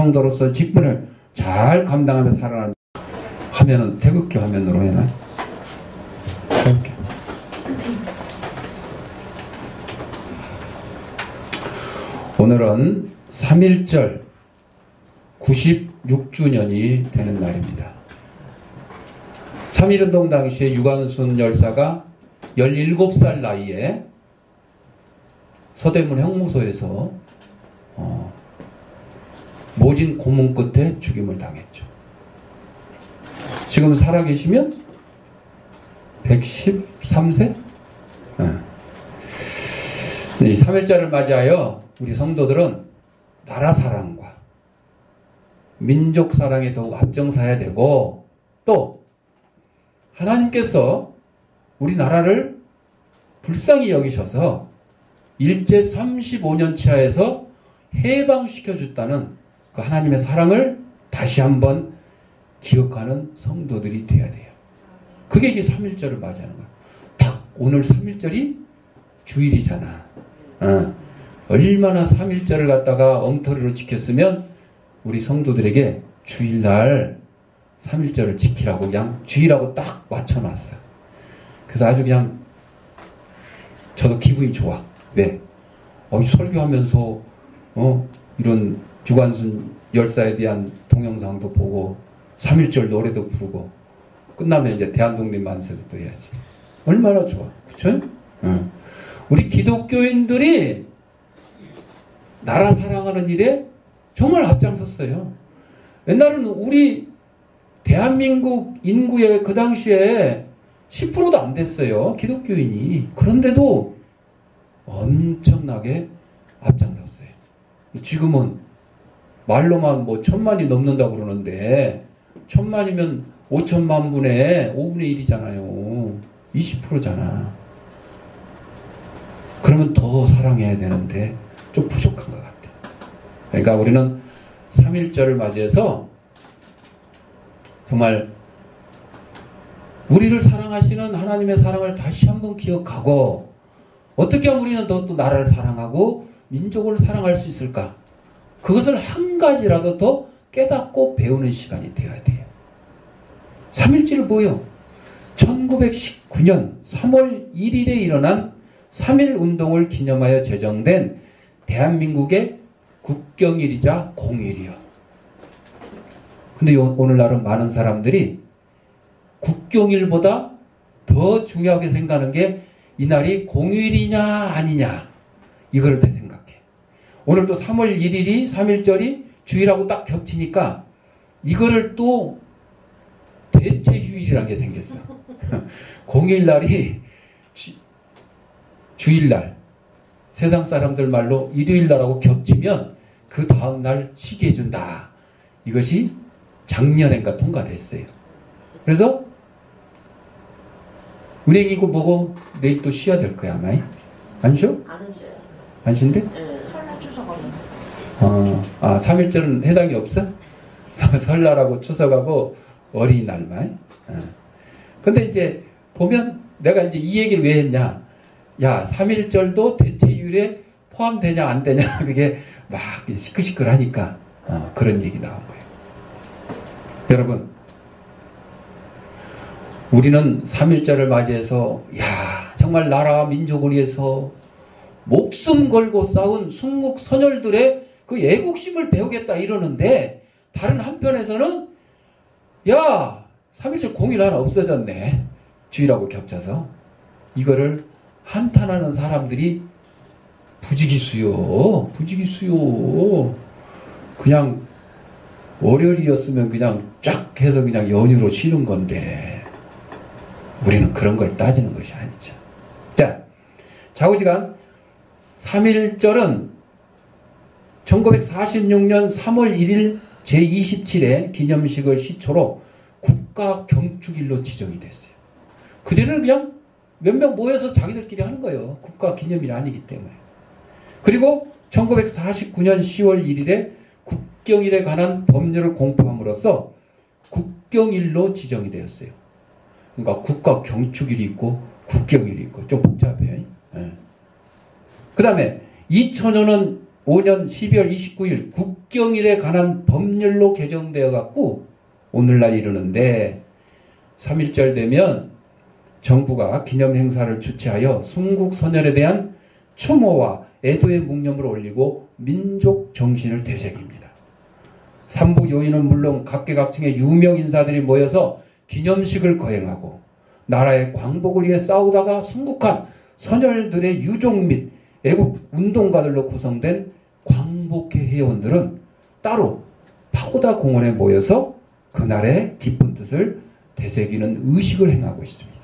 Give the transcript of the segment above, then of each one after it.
성도로서 직분을 잘 감당하며 살아가는 화면은 태극기 화면으로 해놔. 태극기. 오늘은 3.1절 96주년이 되는 날입니다. 3.1운동 당시에 유관순 열사가 17살 나이에 서대문 형무소에서 어, 모진 고문 끝에 죽임을 당했죠. 지금 살아계시면 113세? 네. 이 3일자를 맞이하여 우리 성도들은 나라 사랑과 민족 사랑에 더욱 앞장서야 되고 또 하나님께서 우리나라를 불쌍히 여기셔서 일제 35년 치하에서 해방시켜 줬다는 그 하나님의 사랑을 다시 한번 기억하는 성도들이 돼야 돼요. 그게 이제 3일절을 맞이하는 거야. 딱 오늘 3일절이 주일이잖아. 어. 얼마나 3일절을 갖다가 엉터리로 지켰으면 우리 성도들에게 주일날 3일절을 지키라고 그냥 주일하고 딱 맞춰놨어. 그래서 아주 그냥 저도 기분이 좋아. 왜? 어, 설교하면서 어, 이런 주관순 열사에 대한 동영상도 보고 3일절 노래도 부르고 끝나면 이제 대한독립 만세도 또 해야지. 얼마나 좋아. 그쵸? 응. 우리 기독교인들이 나라 사랑하는 일에 정말 앞장섰어요. 옛날에는 우리 대한민국 인구의 그 당시에 10%도 안 됐어요. 기독교인이. 그런데도 엄청나게 앞장섰어요. 지금은 말로만 뭐 천만이 넘는다고 그러는데 천만이면 5천만 분의 5분의 1이잖아요. 20%잖아. 그러면 더 사랑해야 되는데 좀 부족한 것 같아. 그러니까 우리는 3.1절을 맞이해서 정말 우리를 사랑하시는 하나님의 사랑을 다시 한번 기억하고 어떻게 하면 우리는 더 또 나라를 사랑하고 민족을 사랑할 수 있을까? 그것을 한 가지라도 더 깨닫고 배우는 시간이 되어야 돼요. 3.1절은 뭐요? 1919년 3월 1일에 일어난 3.1 운동을 기념하여 제정된 대한민국의 국경일이자 공휴일이요. 근데 오늘날은 많은 사람들이 국경일보다 더 중요하게 생각하는 게 이날이 공휴일이냐 아니냐 더 생각해. 오늘 또 3월 1일이 3일절이 주일하고 딱 겹치니까 이거를 또 대체 휴일이라는 게 생겼어. 공휴일날이 주 일날 세상 사람들 말로 일요일날하고 겹치면 그 다음날 쉬게 해준다. 이것이 작년엔가 통과됐어요. 그래서 은행이고 뭐고 내일 또 쉬어야 될 거야, 아마. 안 쉬어? 안 쉬어요. 안 쉰대? 네. 어, 아, 3일절은 해당이 없어? 설날하고 추석하고 어린이날만. 어. 근데 이제 보면 내가 이제 이 얘기를 왜 했냐. 야, 3일절도 대체율에 포함되냐, 안 되냐. 그게 막 시끌시끌하니까 어, 그런 얘기 나온 거예요. 여러분, 우리는 3일절을 맞이해서 야 정말 나라와 민족을 위해서 목숨 걸고 싸운 순국 선열들의 그 애국심을 배우겠다 이러는데 다른 한편에서는 야 3일절 공일 하나 없어졌네. 주일하고 겹쳐서 이거를 한탄하는 사람들이 부지기수요. 부지기수요. 그냥 월요일이었으면 그냥 쫙 해서 그냥 연휴로 쉬는 건데 우리는 그런 걸 따지는 것이 아니죠. 자, 좌우지간 3.1절은 1946년 3월 1일 제27회 기념식을 시초로 국가 경축일로 지정이 됐어요. 그전에는 그냥 몇 명 모여서 자기들끼리 하는 거예요. 국가 기념일 아니기 때문에. 그리고 1949년 10월 1일에 국경일에 관한 법률을 공포함으로써 국경일로 지정이 되었어요. 그러니까 국가 경축일이 있고 국경일이 있고 좀 복잡해. 예. 그 다음에 2000년은 5년 12월 29일 국경일에 관한 법률로 개정되어 갖고 오늘날 이르는데 3.1절 되면 정부가 기념 행사를 주최하여 순국 선열에 대한 추모와 애도의 묵념을 올리고 민족 정신을 되새깁니다. 삼부 요인은 물론 각계각층의 유명 인사들이 모여서 기념식을 거행하고 나라의 광복을 위해 싸우다가 순국한 선열들의 유족 및 애국 운동가들로 구성된 광복회 회원들은 따로 파고다 공원에 모여서 그날의 기쁜 뜻을 되새기는 의식을 행하고 있습니다.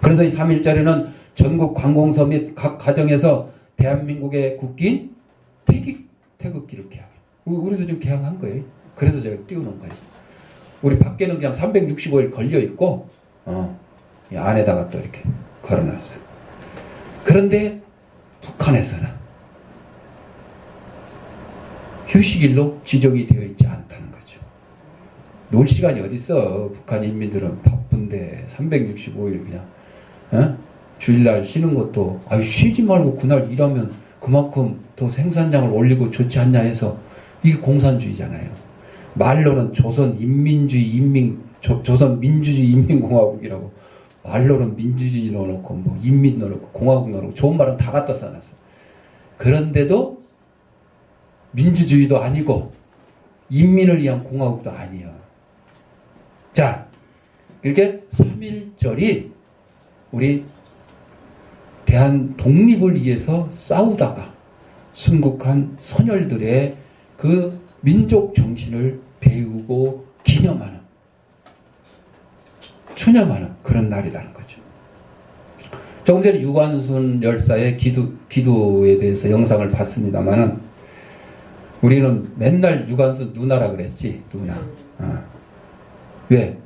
그래서 이 3일절에는 전국 관공서 및 각 가정에서 대한민국의 국기인 태극, 태극기를 개항. 우리도 좀 개항한 거예요. 그래서 제가 띄워놓은 거예요. 우리 밖에는 그냥 365일 걸려 있고, 어, 안에다가 또 이렇게 걸어놨어. 그런데 북한에서는 휴식일로 지정이 되어 있지 않다는 거죠. 놀 시간이 어딨어. 북한 인민들은 바쁜데 365일 그냥 어? 주일날 쉬는 것도 아유 쉬지 말고 그날 일하면 그만큼 더 생산량을 올리고 좋지 않냐 해서 이게 공산주의잖아요. 말로는 조선 인민주의 인민 조, 조선 민주주의 인민공화국이라고 말로는 민주주의 넣어놓고 뭐 인민 넣어놓고 공화국 넣어놓고 좋은 말은 다 갖다 써놨어. 그런데도 민주주의도 아니고 인민을 위한 공화국도 아니야. 자, 이렇게 3.1절이 우리 대한 독립을 위해서 싸우다가 순국한 선열들의 그 민족 정신을 배우고 기념하는 추념하는 그런 날이라는 거죠. 조금 전에 유관순 열사의 기도, 기도에 대해서 영상을 봤습니다만은 우리는 맨날 유관순 누나라 그랬지, 누나. 어. 왜?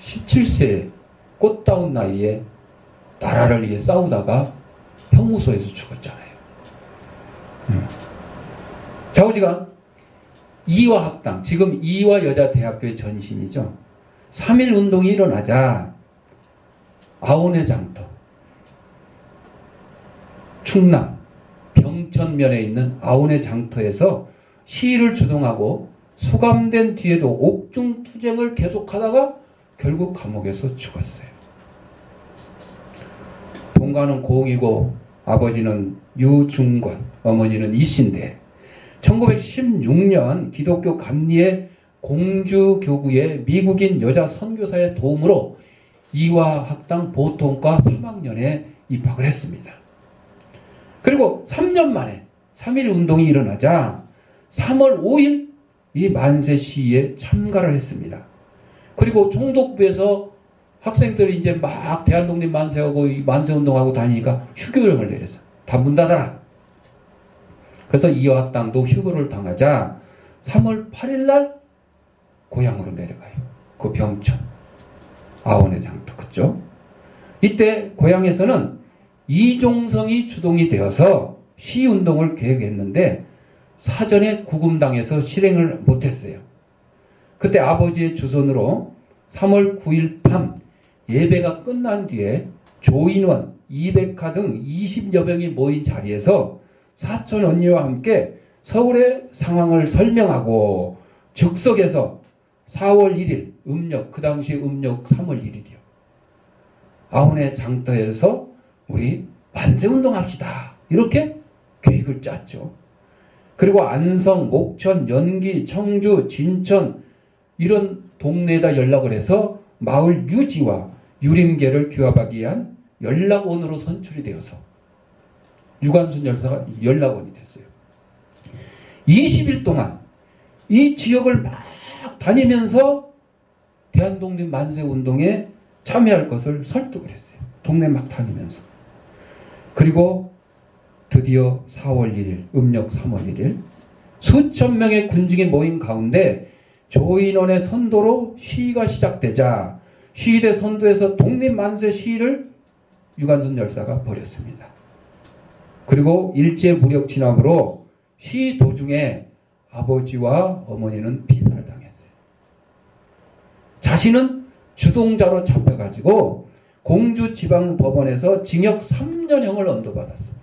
17세 꽃다운 나이에 나라를 위해 싸우다가 형무소에서 죽었잖아요. 음. 좌우지간 이화 학당, 지금 이화 여자대학교의 전신이죠. 3.1 운동이 일어나자 아온의 장터, 충남 병천면에 있는 아온의 장터에서 시위를 주동하고 수감된 뒤에도 옥중 투쟁을 계속하다가 결국 감옥에서 죽었어요. 본가는 공이고 아버지는 유중권, 어머니는 이신대. 1916년 기독교 감리의 공주교구의 미국인 여자 선교사의 도움으로 이화학당 보통과 3학년에 입학을 했습니다. 그리고 3년 만에 3.1 운동이 일어나자 3월 5일 이 만세 시위에 참가를 했습니다. 그리고 총독부에서 학생들이 이제 막 대한독립 만세하고 만세 운동하고 다니니까 휴교령을 내렸어. 다 문 닫아라. 그래서 이화학당도 휴교를 당하자 3월 8일 날 고향으로 내려가요. 그 병천. 아원의 장터 그죠? 이때 고향에서는 이종성이 주동이 되어서 시운동을 계획했는데 사전에 구금당해서 실행을 못했어요. 그때 아버지의 주선으로 3월 9일 밤 예배가 끝난 뒤에 조인원, 이백화 등 20여 명이 모인 자리에서 사촌 언니와 함께 서울의 상황을 설명하고 즉석에서 4월 1일 음력 그 당시 음력 3월 1일이요. 아훈의 장터에서 우리 만세운동 합시다. 이렇게 계획을 짰죠. 그리고 안성, 목천, 연기, 청주, 진천 이런 동네에다 연락을 해서 마을 유지와 유림계를 규합하기 위한 연락원으로 선출이 되어서 유관순 열사가 연락원이 됐어요. 20일 동안 이 지역을 막 다니면서 대한독립 만세 운동에 참여할 것을 설득을 했어요. 동네 막 다니면서. 그리고 드디어 4월 1일, 음력 3월 1일, 수천 명의 군중이 모인 가운데 조인원의 선도로 시위가 시작되자 시위대 선도에서 독립 만세 시위를 유관순 열사가 벌였습니다. 그리고 일제 무력 진압으로 시위 도중에 아버지와 어머니는 당했어요. 자신은 주동자로 잡혀가지고 공주지방법원에서 징역 3년형을 언도받았습니다.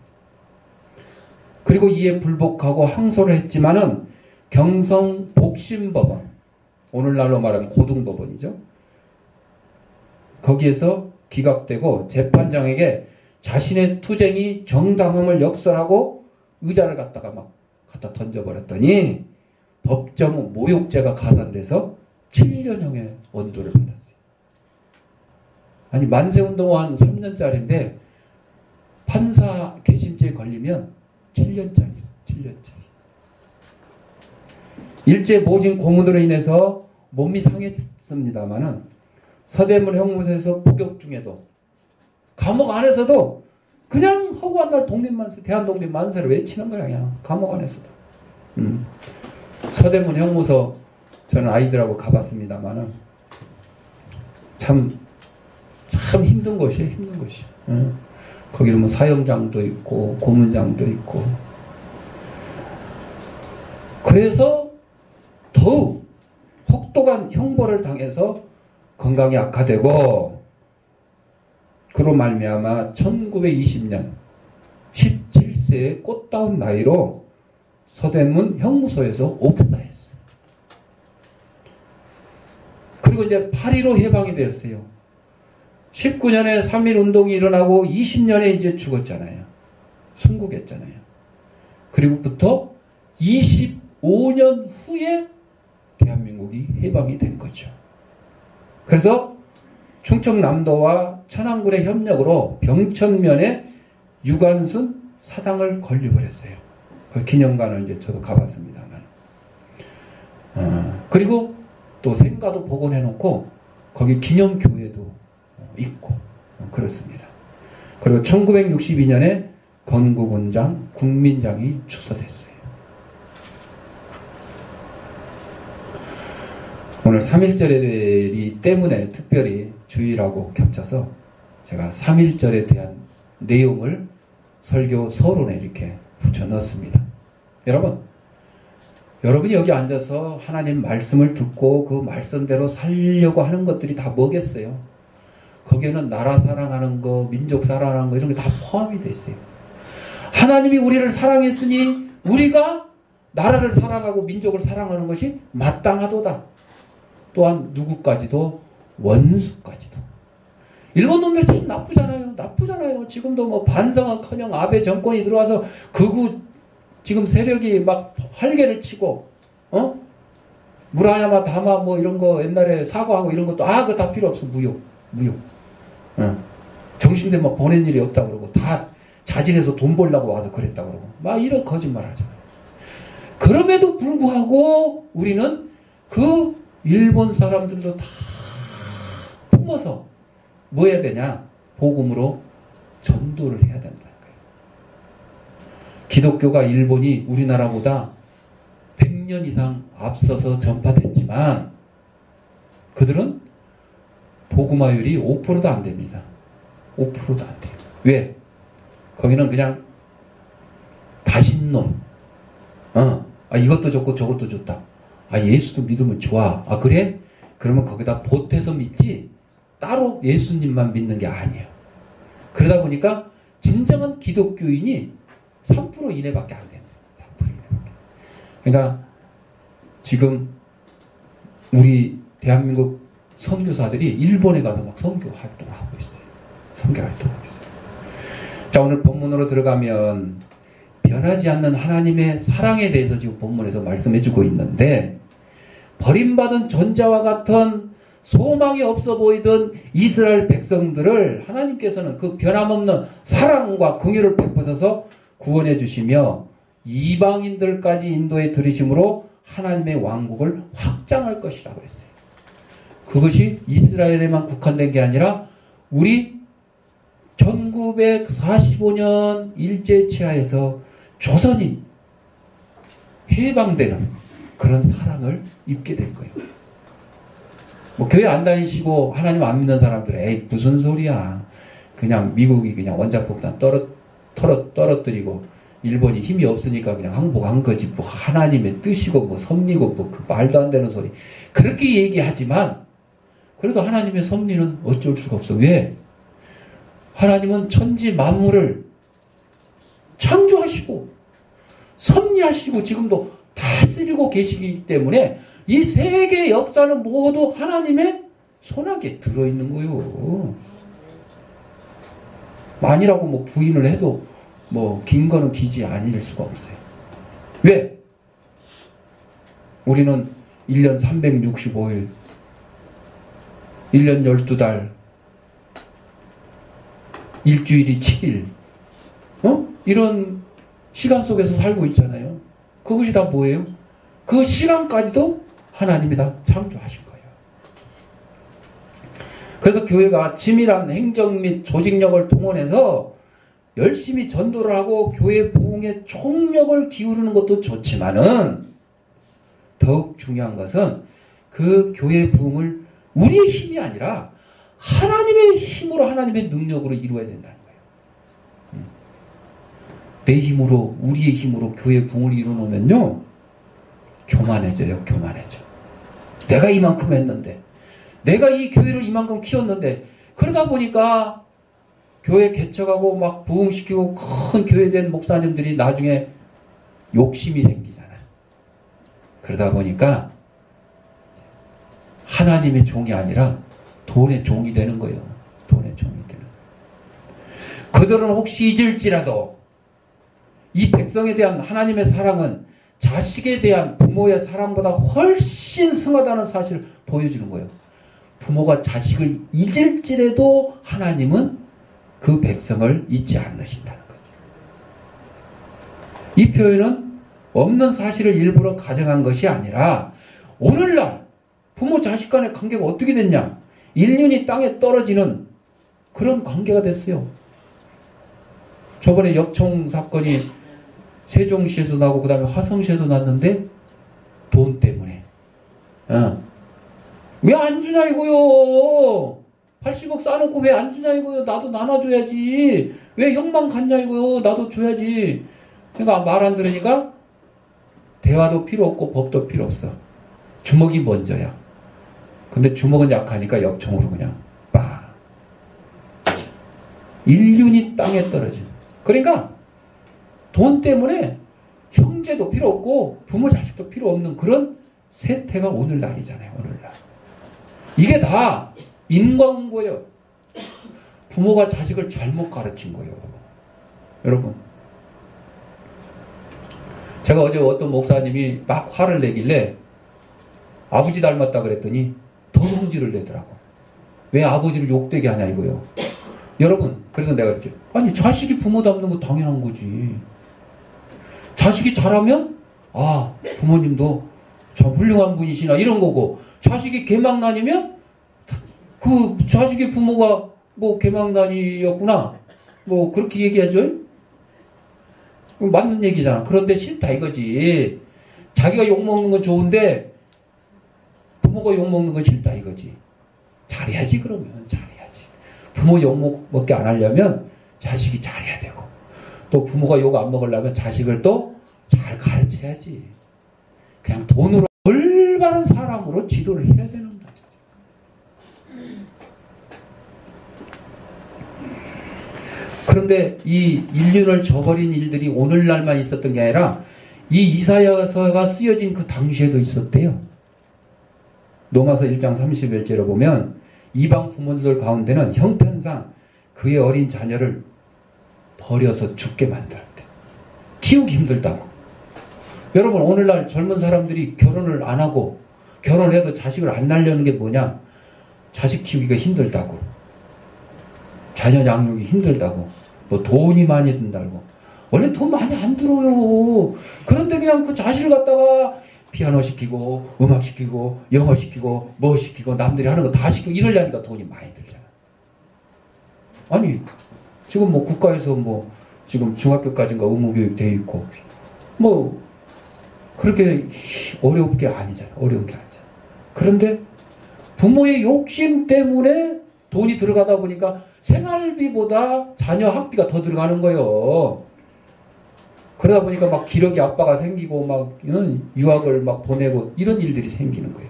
그리고 이에 불복하고 항소를 했지만은 경성 복심법원 오늘날로 말하면 고등법원이죠. 거기에서 기각되고 재판장에게 자신의 투쟁이 정당함을 역설하고 의자를 갖다가 막 갖다 던져버렸더니 법정 모욕죄가 가산돼서 7년형의 원도를 받았어요. 아니 만세운동한 3년짜리인데 판사 개심죄 걸리면 7년짜리 7년짜리. 일제 모진 고문으로 인해서 몸이 상했습니다마는 서대문 형무소에서 복역 중에도 감옥 안에서도 그냥 허구한 날 독립만세, 대한독립만세를 외치는 거야, 그냥. 감옥 안에서도. 음. 서대문 형무소 저는 아이들하고 가봤습니다만은 참, 참 힘든 곳이에요, 힘든 곳이. 음. 거기는 뭐 사형장도 있고, 고문장도 있고. 그래서 더욱 혹독한 형벌을 당해서 건강이 악화되고 그로 말미암아 1920년 17세의 꽃다운 나이로 서대문 형무소에서 옥사했어요. 그리고 이제 8.15 해방이 되었어요. 19년에 3.1 운동이 일어나고 20년에 이제 죽었잖아요. 순국했잖아요. 그리고부터 25년 후에 대한민국이 해방이 된 거죠. 그래서 충청남도와 천안군의 협력으로 병천면에 유관순 사당을 건립을 했어요. 그 기념관을 이제 저도 가봤습니다만. 어, 그리고 또 생가도 복원해 놓고 거기 기념교회도 있고 어, 그렇습니다. 그리고 1962년에 건국원장, 국민장이 추서됐어요. 오늘 3.1절이 때문에 특별히 주일하고 겹쳐서 제가 3.1절에 대한 내용을 설교 서론에 이렇게 붙여 넣었습니다. 여러분, 여러분이 여기 앉아서 하나님 말씀을 듣고 그 말씀대로 살려고 하는 것들이 다 뭐겠어요? 거기에는 나라 사랑하는 거, 민족 사랑하는 거 이런 게 다 포함이 돼 있어요. 하나님이 우리를 사랑했으니 우리가 나라를 사랑하고 민족을 사랑하는 것이 마땅하도다. 또한 누구까지도 원수까지도. 일본 놈들 참 나쁘잖아요. 나쁘잖아요. 지금도 뭐 반성은커녕 아베 정권이 들어와서 극우 지금 세력이 막 활개를 치고 어 무라야마 다마 뭐 이런 거 옛날에 사과하고 이런 것도 아 그거 다 필요 없어 무효 무효. 어. 정신대 뭐 보낸 일이 없다 그러고 다 자진해서 돈 벌려고 와서 그랬다 그러고 막 이런 거짓말 하잖아요. 그럼에도 불구하고 우리는 그 일본 사람들도 다 품어서 뭐 해야 되냐? 복음으로 전도를 해야 거예요. 기독교가 일본이 우리나라보다 100년 이상 앞서서 전파됐지만 그들은 복음화율이 5%도 안 됩니다. 5%도 안 돼요. 왜? 거기는 그냥 다신론. 어, 아, 이것도 좋고 저것도 좋다. 아, 예수도 믿으면 좋아. 아, 그래? 그러면 거기다 보태서 믿지 따로 예수님만 믿는 게 아니에요. 그러다 보니까 진정한 기독교인이 3% 이내밖에 안 돼요. 3% 이내밖에. 그러니까 지금 우리 대한민국 선교사들이 일본에 가서 막 선교 활동하고 있어요. 선교 활동하고 있어요. 자, 오늘 본문으로 들어가면 변하지 않는 하나님의 사랑에 대해서 지금 본문에서 말씀해 주고 있는데 버림받은 전자와 같은 소망이 없어 보이던 이스라엘 백성들을 하나님께서는 그 변함없는 사랑과 긍휼을 베푸셔서 구원해 주시며 이방인들까지 인도에 들이심으로 하나님의 왕국을 확장할 것이라고 했어요. 그것이 이스라엘에만 국한된 게 아니라 우리 1945년 일제치하에서 조선이 해방되는 그런 사랑을 입게 된 거예요. 뭐 교회 안 다니시고 하나님 안 믿는 사람들 에이 무슨 소리야. 그냥 미국이 그냥 원자폭탄 떨어 털어 떨어뜨리고 일본이 힘이 없으니까 그냥 항복한 거지. 뭐 하나님의 뜻이고 뭐 섭리고 뭐 그 말도 안 되는 소리. 그렇게 얘기하지만 그래도 하나님의 섭리는 어쩔 수가 없어. 왜? 하나님은 천지 만물을 창조하시고 섭리하시고 지금도 다스리고 계시기 때문에 이 세계 역사는 모두 하나님의 손아귀에 들어있는 거요. 만이라고 뭐 부인을 해도 뭐 긴 거는 기지 아닐 수가 없어요. 왜? 우리는 1년 365일, 1년 12달, 일주일이 7일, 어? 이런 시간 속에서 살고 있잖아요. 그것이 다 뭐예요? 그 시간까지도 하나님이 다 창조하신 거예요. 그래서 교회가 치밀한 행정 및 조직력을 동원해서 열심히 전도를 하고 교회 부흥에 총력을 기울이는 것도 좋지만은 더욱 중요한 것은 그 교회 부흥을 우리의 힘이 아니라 하나님의 힘으로 하나님의 능력으로 이루어야 된다는 거예요. 음. 내 힘으로 우리의 힘으로 교회 부흥을 이루어 놓으면요 교만해져요. 교만해져. 내가 이만큼 했는데 내가 이 교회를 이만큼 키웠는데 그러다 보니까 교회 개척하고 막 부흥시키고 큰 교회 된 목사님들이 나중에 욕심이 생기잖아요. 그러다 보니까 하나님의 종이 아니라 돈의 종이 되는 거예요. 돈의 종이 되는 거예요. 그들은 혹시 잊을지라도 이 백성에 대한 하나님의 사랑은 자식에 대한 부모의 사랑보다 훨씬 승하다는 사실을 보여주는 거예요. 부모가 자식을 잊을지라도 하나님은 그 백성을 잊지 않으신다는 거죠. 이 표현은 없는 사실을 일부러 가정한 것이 아니라 오늘날 부모 자식 간의 관계가 어떻게 됐냐? 인륜이 땅에 떨어지는 그런 관계가 됐어요. 저번에 역총 사건이 세종시에서 나고 그 다음에 화성시에서 났는데 돈 때문에. 어. 왜 안 주냐 이거요. 80억 싸놓고 왜 안 주냐 이거요. 나도 나눠줘야지. 왜 형만 갔냐 이거요. 나도 줘야지. 그러니까 말 안 들으니까 대화도 필요 없고 법도 필요 없어. 주먹이 먼저야. 근데 주먹은 약하니까 역청으로 그냥 빠. 인륜이 땅에 떨어진. 그러니까 돈 때문에 형제도 필요 없고 부모 자식도 필요 없는 그런 세태가 오늘날이잖아요. 오늘날. 이게 다 인과응보예요. 부모가 자식을 잘못 가르친 거예요. 여러분. 제가 어제 어떤 목사님이 막 화를 내길래 아버지 닮았다 그랬더니 더 성질을 내더라고. 왜 아버지를 욕되게 하냐 이거요. 여러분, 그래서 내가 그랬죠. 아니, 자식이 부모 닮는 거 당연한 거지. 자식이 잘하면, 아, 부모님도 참 훌륭한 분이시나, 이런 거고, 자식이 개망난이면, 그 자식의 부모가 뭐 개망난이였구나. 뭐, 그렇게 얘기하죠? 맞는 얘기잖아. 그런데 싫다 이거지. 자기가 욕먹는 건 좋은데, 부모가 욕먹는 건 싫다 이거지. 잘해야지 그러면 잘해야지. 부모 욕먹게 안 하려면 자식이 잘해야 되고 또 부모가 욕 안 먹으려면 자식을 또 잘 가르쳐야지. 그냥 돈으로 올바른 사람으로 지도를 해야 되는 거다. 그런데 이 인륜을 저버린 일들이 오늘날만 있었던 게 아니라 이 이사야서가 쓰여진 그 당시에도 있었대요. 로마서 1장 31절에 보면 이방 부모들 가운데는 형편상 그의 어린 자녀를 버려서 죽게 만들었대. 키우기 힘들다고. 여러분 오늘날 젊은 사람들이 결혼을 안 하고 결혼해도 자식을 안 낳으려는 게 뭐냐? 자식 키우기가 힘들다고. 자녀 양육이 힘들다고. 뭐 돈이 많이 든다고. 원래 돈 많이 안 들어요. 그런데 그냥 그 자식을 갖다가 피아노 시키고 음악 시키고 영어 시키고 뭐 시키고 남들이 하는 거 다 시키고 이러려니까 돈이 많이 들잖아. 아니 지금 뭐 국가에서 뭐 지금 중학교까지인가 의무교육 돼 있고 뭐 그렇게 어려운 게 아니잖아. 어려운 게 아니잖아. 그런데 부모의 욕심 때문에 돈이 들어가다 보니까 생활비보다 자녀 학비가 더 들어가는 거예요. 그러다 보니까 막 기러기 아빠가 생기고 막 유학을 막 보내고 이런 일들이 생기는 거예요.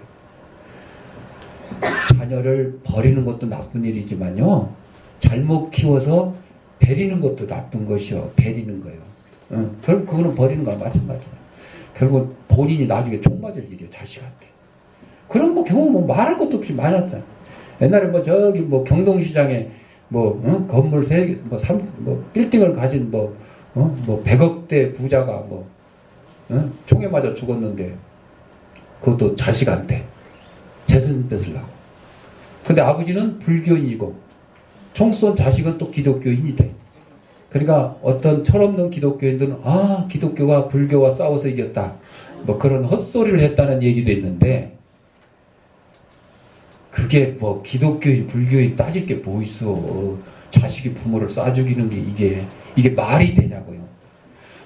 자녀를 버리는 것도 나쁜 일이지만요. 잘못 키워서 베리는 것도 나쁜 것이요. 베리는 거예요. 어, 결국 그거는 버리는 거랑 마찬가지야. 결국 본인이 나중에 총 맞을 일이야 자식한테. 그런 뭐 경우 뭐 말할 것도 없이 많았잖아. 옛날에 뭐 저기 뭐 경동시장에 뭐 어? 건물 세뭐삼뭐 뭐 빌딩을 가진 뭐 어? 뭐 100억대 부자가 뭐 어? 총에 맞아 죽었는데 그것도 자식한테 재산 뺏으려고. 근데 아버지는 불교인이고 총 쏜 자식은 또 기독교인이 돼. 그러니까 어떤 철없는 기독교인들은 아 기독교가 불교와 싸워서 이겼다. 뭐 그런 헛소리를 했다는 얘기도 있는데 그게 뭐 기독교인 불교인 따질 게 뭐 있어. 자식이 부모를 쏴 죽이는 게 이게 이게 말이 되냐고요.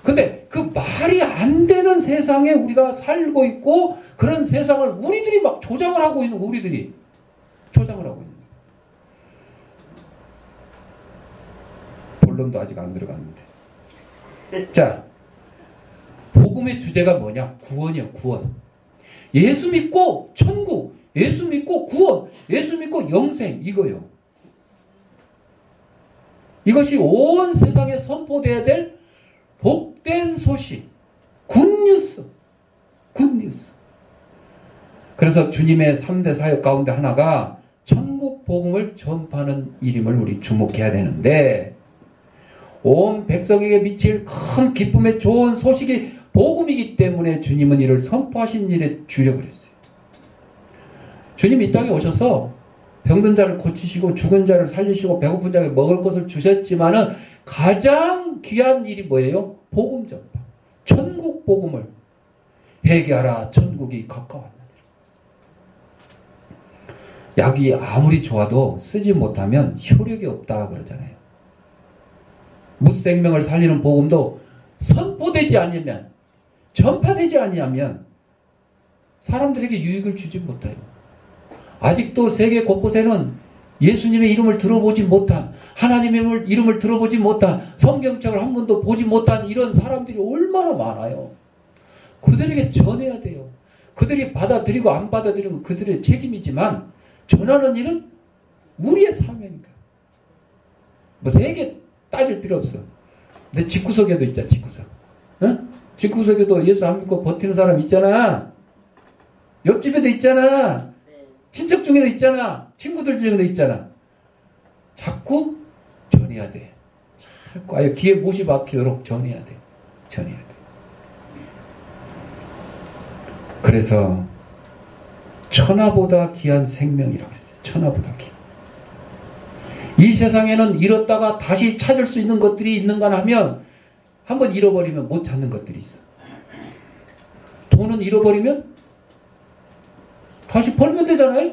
근데 그 말이 안 되는 세상에 우리가 살고 있고 그런 세상을 우리들이 막 조장을 하고 있는 거 우리들이 조장을 하고 있는 거. 본론도 아직 안 들어갔는데. 자, 복음의 주제가 뭐냐? 구원이야, 구원. 예수 믿고 천국, 예수 믿고 구원, 예수 믿고 영생 이거요. 이것이 온 세상에 선포돼야 될 복된 소식, 굿뉴스, 굿뉴스. 그래서 주님의 3대 사역 가운데 하나가 천국 복음을 전파하는 일임을 우리 주목해야 되는데 온 백성에게 미칠 큰 기쁨의 좋은 소식이 복음이기 때문에 주님은 이를 선포하신 일에 주력을 했어요. 주님 이 땅에 오셔서 병든 자를 고치시고 죽은 자를 살리시고 배고픈 자에게 먹을 것을 주셨지만은 가장 귀한 일이 뭐예요? 복음 전파. 천국 복음을 회개하라 천국이 가까웠느니라. 약이 아무리 좋아도 쓰지 못하면 효력이 없다 그러잖아요. 무생명을 살리는 복음도 선포되지 않으면 전파되지 아니하면 사람들에게 유익을 주지 못해요. 아직도 세계 곳곳에는 예수님의 이름을 들어보지 못한 하나님의 이름을 들어보지 못한 성경책을 한 번도 보지 못한 이런 사람들이 얼마나 많아요. 그들에게 전해야 돼요. 그들이 받아들이고 안 받아들이는 그들의 책임이지만 전하는 일은 우리의 사명이니까. 뭐 세계 따질 필요 없어. 내 집구석에도 있잖아, 집구석. 어? 집구석에도 예수 안 믿고 버티는 사람 있잖아. 옆집에도 있잖아. 친척 중에도 있잖아. 친구들 중에도 있잖아. 자꾸 전해야 돼. 자꾸 아예 귀에 못이 박히도록 전해야 돼. 전해야 돼. 그래서 천하보다 귀한 생명이라고 했어요. 천하보다 귀. 이 세상에는 잃었다가 다시 찾을 수 있는 것들이 있는가 하면 한번 잃어버리면 못 찾는 것들이 있어. 돈은 잃어버리면 다시 벌면 되잖아요.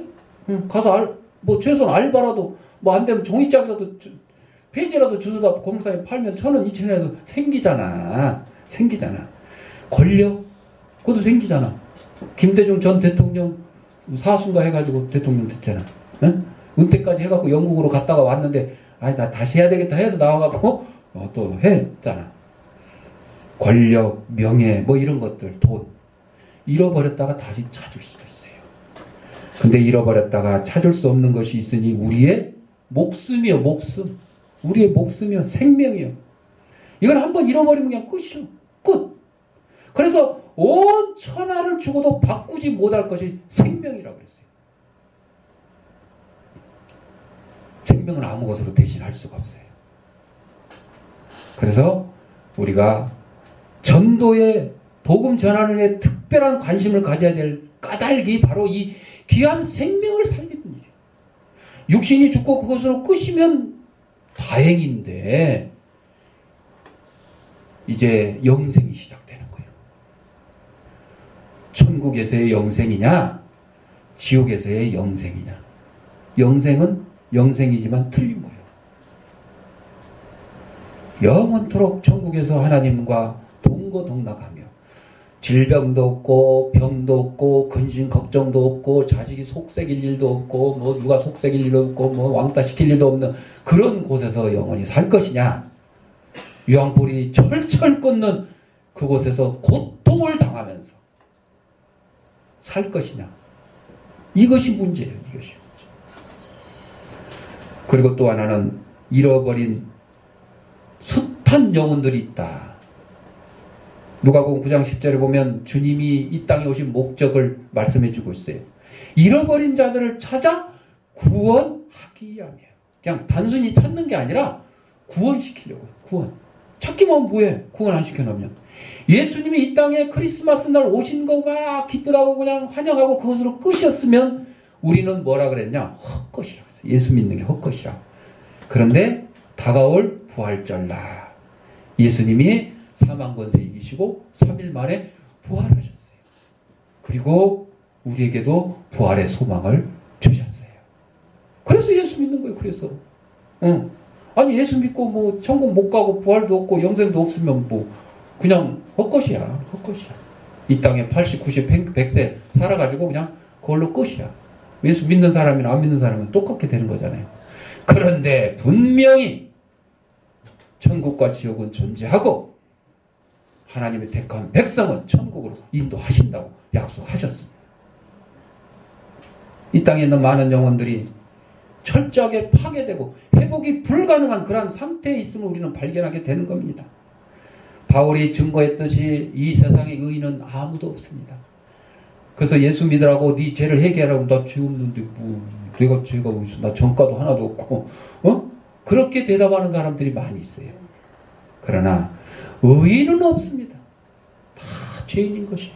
응, 가서 알, 뭐 최소한 알바라도 뭐 안 되면 종이짝이라도 페이지라도 주소다 공사에 팔면 천 원, 이천 원이라도 생기잖아. 생기잖아. 권력? 그것도 생기잖아. 김대중 전 대통령 사순가 해가지고 대통령 됐잖아. 응? 은퇴까지 해갖고 영국으로 갔다가 왔는데 아니 나 다시 해야 되겠다 해서 나와갖고 어, 또 했잖아. 권력, 명예 뭐 이런 것들 돈 잃어버렸다가 다시 찾을 수도 있어요. 근데 잃어버렸다가 찾을 수 없는 것이 있으니 우리의 목숨이요 목숨 우리의 목숨이요 생명이요 이걸 한번 잃어버리면 그냥 끝이요 끝 그래서 온 천하를 죽어도 바꾸지 못할 것이 생명이라고 그랬어요. 생명은 아무 것으로 대신할 수가 없어요. 그래서 우리가 전도에 복음 전하는데 특별한 관심을 가져야 될 까닭이 바로 이 귀한 생명을 살리는 일이에요. 육신이 죽고 그것으로 끝이면 다행인데 이제 영생이 시작되는 거예요. 천국에서의 영생이냐 지옥에서의 영생이냐 영생은 영생이지만 틀린 거예요. 영원토록 천국에서 하나님과 동거동락하며 질병도 없고 병도 없고 근심 걱정도 없고 자식이 속색일 일도 없고 뭐 누가 속색일 일도 없고 뭐 왕따 시킬 일도 없는 그런 곳에서 영원히 살 것이냐? 유황불이 철철 끊는 그곳에서 고통을 당하면서 살 것이냐? 이것이 문제예요 이것이 그리고 또 하나는 잃어버린 숱한 영혼들이 있다. 누가복음 9장 10절에 보면 주님이 이 땅에 오신 목적을 말씀해 주고 있어요. 잃어버린 자들을 찾아 구원하기 위함이에요. 그냥 단순히 찾는 게 아니라 구원시키려고 구원. 찾기만 뭐해? 구원 안 시켜놓으면. 예수님이 이 땅에 크리스마스 날 오신 거가 기쁘다고 그냥 환영하고 그것으로 끝이었으면 우리는 뭐라 그랬냐? 헛것이라 그랬어요. 예수 믿는 게 헛것이라. 그런데 다가올 부활절 날 예수님이 사망 권세 이기시고 3일 만에 부활하셨어요. 그리고 우리에게도 부활의 소망을 주셨어요. 그래서 예수 믿는 거예요. 그래서. 응. 아니 예수 믿고 뭐 천국 못 가고 부활도 없고 영생도 없으면 뭐 그냥 헛것이야. 헛것이야. 이 땅에 80, 90, 100 세 살아가지고 그냥 그걸로 끝이야. 예수 믿는 사람이나 안 믿는 사람은 똑같게 되는 거잖아요. 그런데 분명히 천국과 지옥은 존재하고 하나님의 택한 백성은 천국으로 인도하신다고 약속하셨습니다. 이 땅에 있는 많은 영혼들이 철저하게 파괴되고 회복이 불가능한 그러한 상태에 있음을 우리는 발견하게 되는 겁니다. 바울이 증거했듯이 이 세상의 의인은 아무도 없습니다. 그래서 예수 믿으라고 네 죄를 해결하라고 나 죄 없는데 뭐 내가 죄가 어딨어 나 전과도 하나도 없고 어? 그렇게 대답하는 사람들이 많이 있어요. 그러나 의인은 없습니다. 다 죄인인 것이.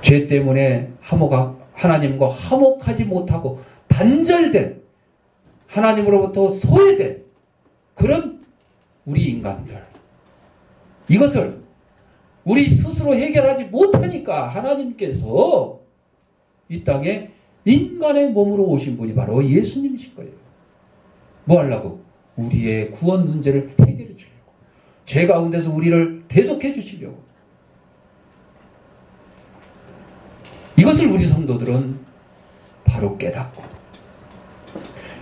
죄 때문에 하모가 하나님과 화목하지 못하고 단절된 하나님으로부터 소외된 그런 우리 인간들. 이것을 우리 스스로 해결하지 못하니까 하나님께서 이 땅에 인간의 몸으로 오신 분이 바로 예수님이실 거예요. 뭐 하려고? 우리의 구원 문제를 해결해 주려고. 죄 가운데서 우리를 대속해 주시려고. 이것을 우리 성도들은 바로 깨닫고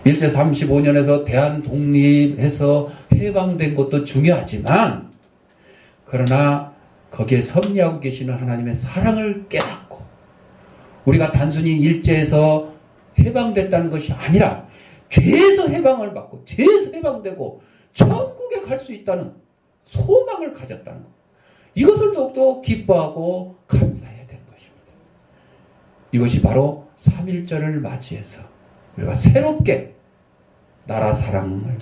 일제 35년에서 대한 독립해서 해방된 것도 중요하지만 그러나 거기에 섭리하고 계시는 하나님의 사랑을 깨닫고 우리가 단순히 일제에서 해방됐다는 것이 아니라 죄에서 해방을 받고 죄에서 해방되고 천국에 갈 수 있다는 소망을 가졌다는 것. 이것을 더욱더 기뻐하고 감사해야 되는 것입니다. 이것이 바로 3.1절을 맞이해서 우리가 새롭게 나라 사랑을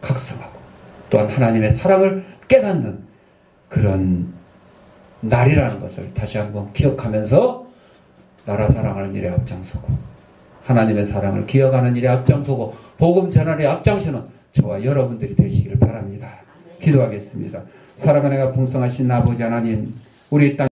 각성하고 또한 하나님의 사랑을 깨닫는 그런 날이라는 것을 다시 한번 기억하면서 나라 사랑하는 일에 앞장서고 하나님의 사랑을 기억하는 일에 앞장서고 복음 전환에 앞장서는 저와 여러분들이 되시기를 바랍니다. 기도하겠습니다. 사랑하는 가 풍성하신 아버지 하나님 우리 땅